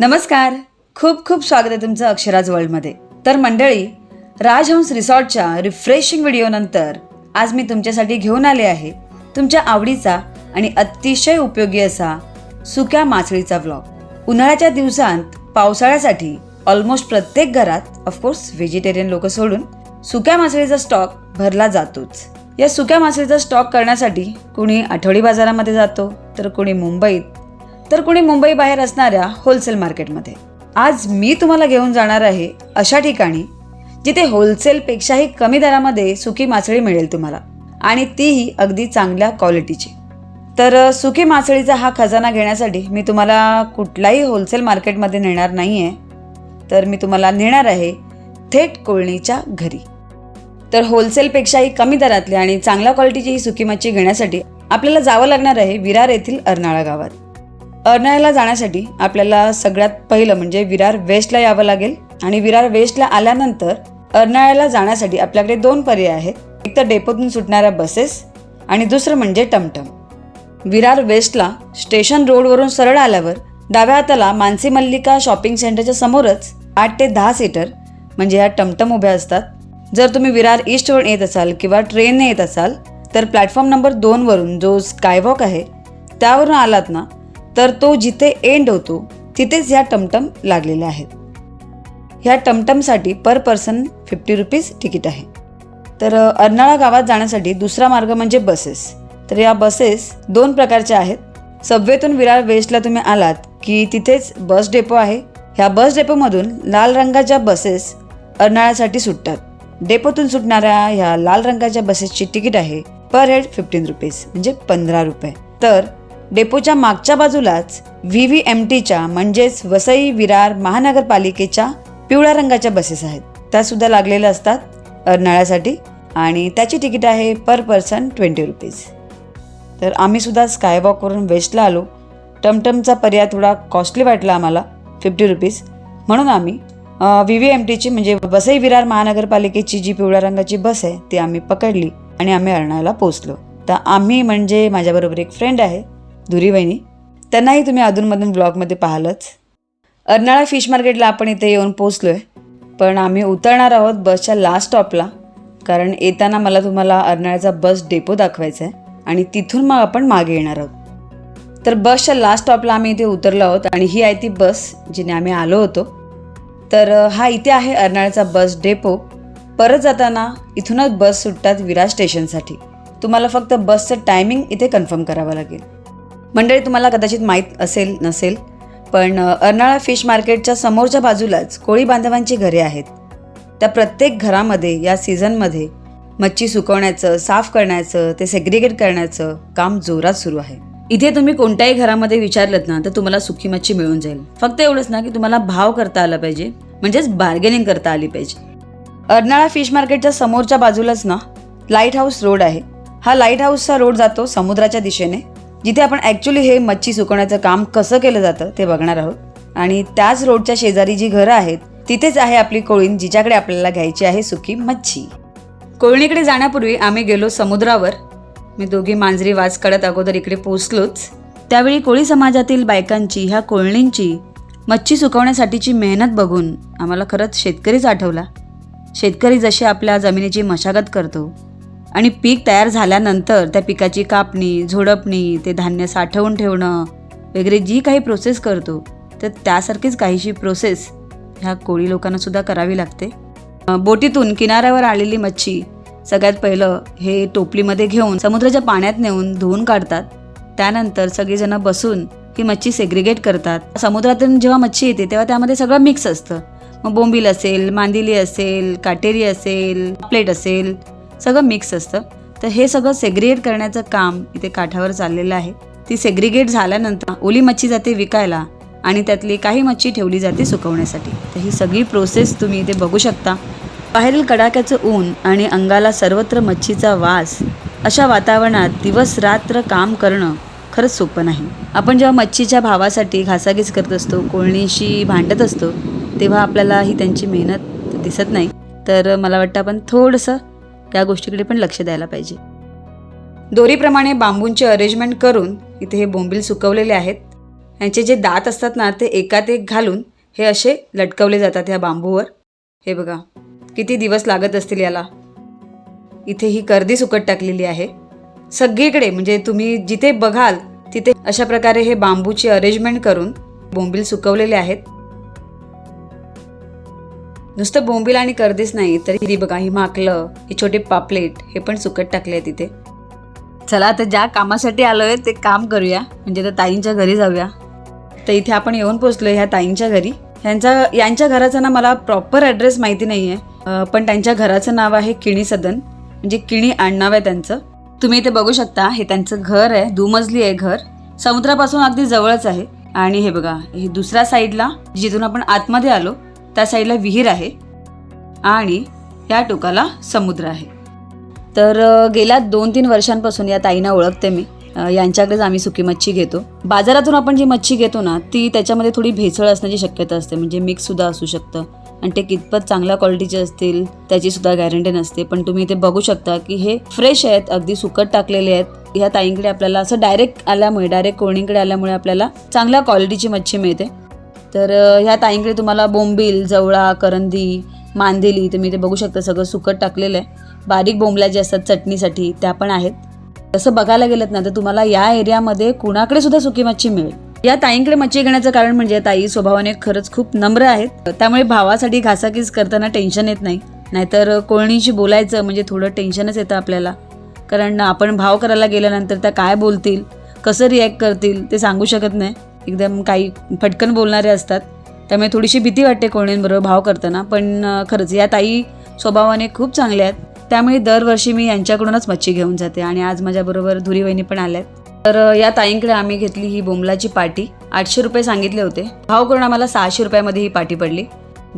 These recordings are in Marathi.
नमस्कार. खूप खूप स्वागत आहे तुमचं अक्षराज वर्ल्डमध्ये. तर मंडळी राजहंस रिसॉर्टच्या रिफ्रेशिंग व्हिडिओनंतर आज मी तुमच्यासाठी घेऊन आले आहे तुमच्या आवडीचा आणि अतिशय उपयोगी असा सुक्या मासळीचा व्लॉग उन्हाळ्याच्या दिवसांत पावसाळ्यासाठी ऑलमोस्ट प्रत्येक घरात ऑफकोर्स व्हेजिटेरियन लोक सोडून सुक्या मासळीचा स्टॉक भरला जातोच. या सुक्या मासळीचा स्टॉक करण्यासाठी कुणी आठवडी बाजारामध्ये जातो तर कुणी मुंबईत तर कुणी मुंबई बाहेर असणाऱ्या होलसेल मार्केटमध्ये आज मी तुम्हाला घेऊन जाणार आहे अशा ठिकाणी जिथे होलसेलपेक्षाही कमी दरामध्ये सुकी मासळी मिळेल तुम्हाला आणि तीही अगदी चांगल्या क्वालिटीची तर सुकी मासळीचा हा खजाना घेण्यासाठी मी तुम्हाला कुठलाही होलसेल मार्केटमध्ये नेणार नाही आहे तर मी तुम्हाला नेणार आहे थेट कोळणीच्या घरी. तर होलसेलपेक्षाही कमी दरातली आणि चांगल्या क्वालिटीची ही सुकी मच्छी घेण्यासाठी आपल्याला जावं लागणार आहे विरार येथील अर्नाळा गावात. अर्नाळ्याला जाण्यासाठी आपल्याला सगळ्यात पहिलं म्हणजे विरार वेस्टला यावं लागेल. आणि विरार वेस्टला आल्यानंतर अर्नाळ्याला जाण्यासाठी आपल्याकडे दोन पर्याय आहेत. एक तर डेपोतून सुटणाऱ्या बसेस आणि दुसरं म्हणजे टमटम. विरार वेस्टला स्टेशन रोडवरून सरळ आल्यावर डाव्या हाताला मानसी मल्लिका शॉपिंग सेंटरच्या समोरच आठ ते दहा सीटर म्हणजे ह्या टमटम उभ्या असतात. जर तुम्ही विरार ईस्टवरून येत असाल किंवा ट्रेनने येत असाल तर प्लॅटफॉर्म नंबर दोनवरून जो स्कायवॉक आहे त्यावरून आलात ना तर तो जिथे एंड होतो तिथेच ह्या टमटम लागलेल्या आहेत. ह्या टमटमसाठी per person fifty rupees ticket आहे. तर अर्नाळा गावात जाण्यासाठी दुसरा मार्ग म्हणजे बसेस तर या बसेस दोन प्रकारच्या आहेत. सबवेतून विरार वेस्टला तुम्ही आलात की तिथेच बस डेपो आहे. ह्या बस डेपोमधून लाल रंगाच्या बसेस अर्नाळ्यासाठी सुटतात. डेपोतून सुटणाऱ्या ह्या लाल रंगाच्या बसेसची तिकीट आहे पर हेड फिफ्टीन रुपीज म्हणजे पंधरा रुपये. तर डेपोच्या मागच्या बाजूलाच व्ही व्ही एम टीच्या म्हणजेच वसई विरार महानगरपालिकेच्या पिवळ्या रंगाच्या बसेस आहेत. त्या सुद्धा लागलेल्या असतात अर्नाळ्यासाठी आणि त्याची तिकीट आहे पर पर्सन ट्वेंटी रुपीज. तर आम्ही सुद्धा स्कायवॉकवरून वेस्टला आलो. टमटमचा पर्याय थोडा कॉस्टली वाटला आम्हाला फिफ्टी रुपीज. म्हणून आम्ही व्ही व्ही एम टीची म्हणजे वसई विरार महानगरपालिकेची जी पिवळ्या रंगाची बस आहे ती आम्ही पकडली आणि आम्ही अर्नाळ्याला पोचलो तर आम्ही म्हणजे माझ्याबरोबर एक फ्रेंड आहे धुरी वहिनी त्यांनाही तुम्ही अधूनमधून ब्लॉगमध्ये पाहालच. अर्नाळा फिश मार्केटला आपण इथे येऊन पोचलो आहे पण आम्ही उतरणार आहोत बसच्या लास्ट स्टॉपला कारण येताना मला तुम्हाला अर्नाळ्याचा बस डेपो दाखवायचा आहे आणि तिथून मग आपण मागे येणार आहोत. तर बसच्या लास्ट स्टॉपला आम्ही इथे उतरलो आहोत आणि ही आहे ती बस जिने आम्ही आलो होतो. तर हा इथे आहे अर्नाळ्याचा बस डेपो परत जाताना इथूनच बस सुटतात विरार स्टेशनसाठी तुम्हाला फक्त बसचं टायमिंग इथे कन्फर्म करावं लागेल. मंडळी तुम्हाला कदाचित माहीत असेल नसेल पण अर्नाळा फिश मार्केटच्या समोरच्या बाजूलाच कोळी बांधवांची घरे आहेत. त्या प्रत्येक घरामध्ये या सीझनमध्ये मच्छी सुकवण्याचं साफ करण्याचं ते सेग्रिगेट करण्याचं काम जोरात सुरू आहे. इथे तुम्ही कोणत्याही घरामध्ये विचारलं ना तर तुम्हाला सुकी मच्छी मिळून जाईल. फक्त एवढंच ना की तुम्हाला भाव करता आला पाहिजे. म्हणजेच बार्गेनिंग करता आली पाहिजे. अर्नाळा फिश मार्केटच्या समोरच्या बाजूलाच ना लाइट हाऊस रोड आहे. हा लाइट हाऊसचा रोड जातो समुद्राच्या दिशेने. जिथे आपण ॲक्च्युली हे मच्छी सुकवण्याचं काम कसं केलं जातं ते बघणार आहोत. आणि त्याच रोडच्या शेजारी जी घरं आहेत तिथेच आहे आपली कोळीण जिच्याकडे आपल्याला घ्यायची आहे सुकी मच्छी. कोळणीकडे जाण्यापूर्वी आम्ही गेलो समुद्रावर. मी दोघी मांजरी वाज काढत अगोदर इकडे पोचलोच त्यावेळी कोळी समाजातील बायकांची ह्या कोळणींची मच्छी सुकवण्यासाठीची मेहनत बघून आम्हाला खरंच शेतकरीच आठवला. शेतकरी जसे आपल्या जमिनीची मशागत करतो आणि पीक तयार झाल्यानंतर त्या पिकाची कापणी झोडपणी ते धान्य साठवून ठेवणं वगैरे जी काही प्रोसेस करतो तर त्यासारखीच काहीशी प्रोसेस ह्या कोळी लोकांनासुद्धा करावी लागते. बोटीतून किनाऱ्यावर आलेली मच्छी सगळ्यात पहिलं हे टोपलीमध्ये घेऊन समुद्राच्या पाण्यात नेऊन धुवून काढतात. त्यानंतर सगळीजणं बसून ही मच्छी सेग्रिगेट करतात. समुद्रातून जेव्हा मच्छी येते तेव्हा त्यामध्ये सगळं मिक्स असतं. मग बोंबील असेल मांदिली असेल काटेरी असेल प्लेट असेल सगळं मिक्स असतं. तर हे सगळं सेग्रिगेट करण्याचं काम इथे काठावर चाललेलं आहे. ती सेग्रिगेट झाल्यानंतर ओली मच्छी जाते विकायला आणि त्यातली काही मच्छी ठेवली जाते सुकवण्यासाठी. तर ही सगळी प्रोसेस तुम्ही इथे बघू शकता. बाहेरील कडाक्याचं ऊन आणि अंगाला सर्वत्र मच्छीचा वास अशा वातावरणात दिवस रात्र काम करणं खरंच सोपं नाही. आपण जेव्हा मच्छीच्या भावासाठी घासाघीस करत असतो कोळणीशी भांडत असतो तेव्हा आपल्याला ही त्यांची मेहनत दिसत नाही. तर मला वाटतं आपण थोडंसं त्या गोष्टीकडे पण लक्ष द्यायला पाहिजे. दोरीप्रमाणे बांबूंचे अरेंजमेंट करून इथे हे बोंबील सुकवलेले आहेत. यांचे जे दात असतात ना ते एकात एक घालून हे असे लटकवले जातात ह्या बांबूवर. हे बघा किती दिवस लागत असतील याला. इथे ही कर्दी सुकट टाकलेली आहे. सगळीकडे म्हणजे तुम्ही जिथे बघाल तिथे अशा प्रकारे हे बांबूची अरेंजमेंट करून बोंबील सुकवलेले आहेत. नुसतं बोंबील आणि कर्दीच नाही तर ही बघा ही माकलं हे छोटे पापलेट हे पण सुकट टाकले आहे तिथे. चला आता ज्या कामासाठी आलोय ते काम करूया. म्हणजे तर ताईंच्या घरी जाऊया. तर इथे आपण येऊन पोचलो ह्या ताईंच्या घरी. ह्यांचा यांच्या घराचं ना मला प्रॉपर ॲड्रेस माहिती नाही आहे पण त्यांच्या घराचं नाव आहे किणी सदन. म्हणजे किणी आडनाव आहे त्यांचं. तुम्ही इथे बघू शकता हे त्यांचं घर आहे दुमजली आहे घर. समुद्रापासून अगदी जवळच आहे. आणि हे बघा हे दुसऱ्या साईडला जिथून आपण आतमध्ये आलो त्या साईडला विहीर आहे आणि या टोकाला समुद्र आहे. तर गेल्या दोन तीन वर्षांपासून या ताईंना ओळखते मी. यांच्याकडेच आम्ही सुकी मच्छी घेतो. बाजारातून आपण जी मच्छी घेतो ना ती त्याच्यामध्ये थोडी भेसळ असण्याची शक्यता असते. म्हणजे मिक्ससुद्धा असू शकतं आणि ते कितपत चांगल्या क्वालिटीचे असतील त्याचीसुद्धा गॅरंटी नसते. पण तुम्ही इथे बघू शकता की हे फ्रेश आहेत अगदी सुकट टाकलेले आहेत. ह्या ताईंकडे आपल्याला असं डायरेक्ट आल्यामुळे डायरेक्ट कोणीकडे आल्यामुळे आपल्याला चांगल्या क्वालिटीची मच्छी मिळते. तर ह्या ताईंकडे तुम्हाला बोंबील जवळा करंदी मांदेली तुम्ही ते बघू शकता सगळं सुकट टाकलेलं आहे. बारीक बोंबल्या ज्या असतात चटणीसाठी त्या पण आहेत. तसं बघायला गेलं ना तर तुम्हाला या एरियामध्ये कुणाकडे सुद्धा सुकी मच्छी मिळेल. या ताईंकडे मच्छी घेण्याचं कारण म्हणजे ताई स्वभावाने खरंच खूप नम्र आहेत. त्यामुळे भावासाठी घासाकीस करताना टेन्शन येत नाही. नाहीतर कोळणीशी बोलायचं म्हणजे थोडं टेन्शनच येतं आपल्याला. कारण आपण भाव करायला गेल्यानंतर त्या काय बोलतील कसं रिॲक्ट करतील ते सांगू शकत नाही. एकदम काही फटकन बोलणारे असतात. त्यामुळे थोडीशी भीती वाटते कोणींबरोबर भाव करताना. पण खरंच या ताई स्वभावाने खूप चांगल्या आहेत. त्यामुळे दरवर्षी मी यांच्याकडूनच मच्छी घेऊन जाते आणि आज माझ्याबरोबर धुरी वहिनी पण आहेत तर या ताईंकडे आम्ही घेतली ही बोंबलाची पाटी. आठशे रुपये सांगितले होते. भाव करून आम्हाला सहाशे रुपयामध्ये ही पाटी पडली.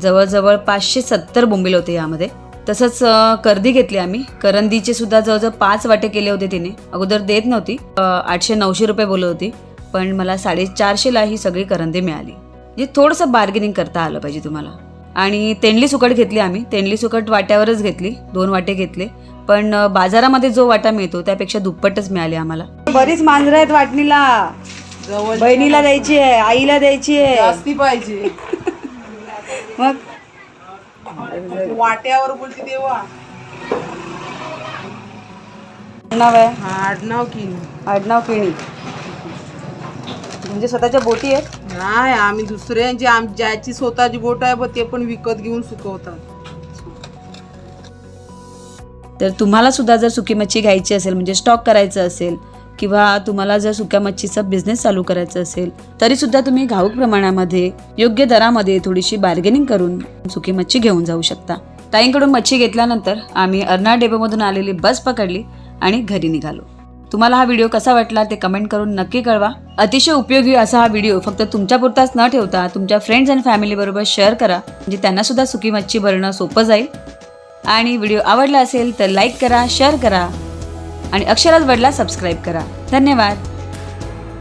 जवळजवळ पाचशे सत्तर बोंबील होते यामध्ये. तसंच अं, करदी घेतली आम्ही. करंदीचे सुद्धा जवळजवळ पाच वाटे केले होते तिने. अगोदर देत नव्हती. आठशे नऊशे रुपये बोलत होती. पण मला साडेचारशेला ही सगळी करंदी मिळाली. म्हणजे थोडंसं बार्गेनिंग करता आलं पाहिजे तुम्हाला. आणि तेंडली सुकट घेतली आम्ही. तेंडली सुकट वाट्यावरच घेतली. दोन वाटे घेतले. पण बाजारामध्ये जो वाटा मिळतो त्यापेक्षा दुप्पटच मिळाले आम्हाला. बरीच मांजरं आहेत वाटणीला. बहिणीला द्यायची आहे आईला द्यायची आहे. जास्ती पाहिजे. मग? वाट्यावर बोलते तेव्हा नाव आहे? हा आडनाव की आडनाव पिणी म्हणजे स्वतःच्या बोटी आहेत? नाही आम्ही दुसऱ्यांची आम ज्याची स्वतःची बोट आहे बघ ते पण विकत घेऊन सुकवतात. तर तुम्हाला सुद्धा जर सुकी मच्छी घ्यायची असेल म्हणजे स्टॉक करायचं असेल किंवा तुम्हाला जर सुक्या मच्छीचा बिझनेस चालू करायचा असेल तरी सुद्धा तुम्ही घाऊक प्रमाणामध्ये योग्य दरामध्ये थोडीशी बार्गेनिंग करून सुकी मच्छी घेऊन जाऊ शकता. ताईंकडून मच्छी घेतल्यानंतर आम्ही अर्नाळ डेपोमधून आलेली बस पकडली आणि घरी निघालो. तुम्हाला हा व्हिडिओ कसा वाटला ते कमेंट करून नक्की कळवा. अतिशय उपयोगी असा हा व्हिडिओ फक्त तुमच्यापुरताच न ठेवता तुमच्या फ्रेंड्स अँड फॅमिलीबरोबर शेअर करा म्हणजे त्यांना सुद्धा सुकी मच्छी भरणं सोपं जाईल. आणि व्हिडिओ आवडला असेल तर लाईक करा शेअर करा आणि अक्षरात वडला सबस्क्राईब करा. धन्यवाद.